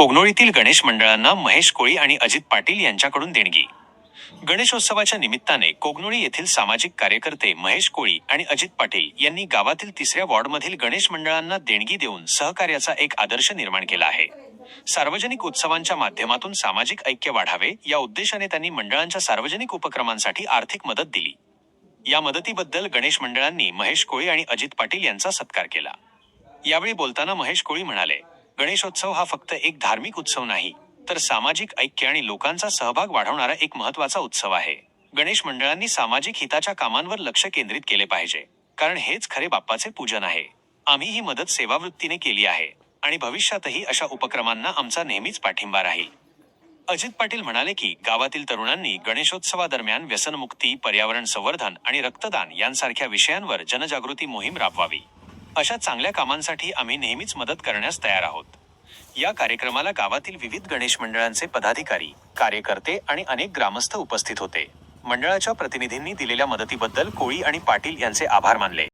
कोगनोळीतील गणेश मंडळांना महेश कोळी आणि अजित पाटील यांच्याकडून देणगी. गणेशोत्सवाच्या निमित्ताने कोगनोळी येथील सामाजिक कार्यकर्ते महेश कोळी आणि अजित पाटील यांनी गावातील तिसऱ्या वॉर्डमधील गणेश मंडळांना देणगी देऊन सहकार्याचा एक आदर्श निर्माण केला आहे. सार्वजनिक उत्सवांच्या माध्यमातून सामाजिक ऐक्य वाढावे या उद्देशाने त्यांनी मंडळांच्या सार्वजनिक उपक्रमांसाठी आर्थिक मदत दिली. या मदतीबद्दल गणेश मंडळांनी महेश कोळी आणि अजित पाटील यांचा सत्कार केला. यावेळी बोलताना महेश कोळी म्हणाले गणेशोत्सव हा फक्त एक धार्मिक उत्सव नाही तर सामाजिक ऐक्य आणि लोकांचा सहभाग वाढवणारा एक महत्त्वाचा उत्सव आहे. गणेश मंडळांनी सामाजिक हिताच्या कामांवर लक्ष केंद्रित केले पाहिजे कारण हेच खरे बाप्पाचे पूजन आहे. आम्ही ही मदत सेवावृत्तीने केली आहे आणि भविष्यातही अशा उपक्रमांना आमचा नेहमीच पाठिंबा राहील. अजित पाटील म्हणाले की गावातील तरुणांनी गणेशोत्सवादरम्यान व्यसनमुक्ती पर्यावरण संवर्धन आणि रक्तदान यांसारख्या विषयांवर जनजागृती मोहीम राबवावी. अशा चांगल्या कामांसाठी आम्ही नेहमीच मदत करण्यास तयार आहोत. या कार्यक्रमाला गावातील विविध गणेश मंडळांचे पदाधिकारी कार्यकर्ते आणि अनेक ग्रामस्थ उपस्थित होते. मंडळाच्या प्रतिनिधींनी दिलेल्या मदतीबद्दल कोळी आणि पाटील यांचे आभार मानले.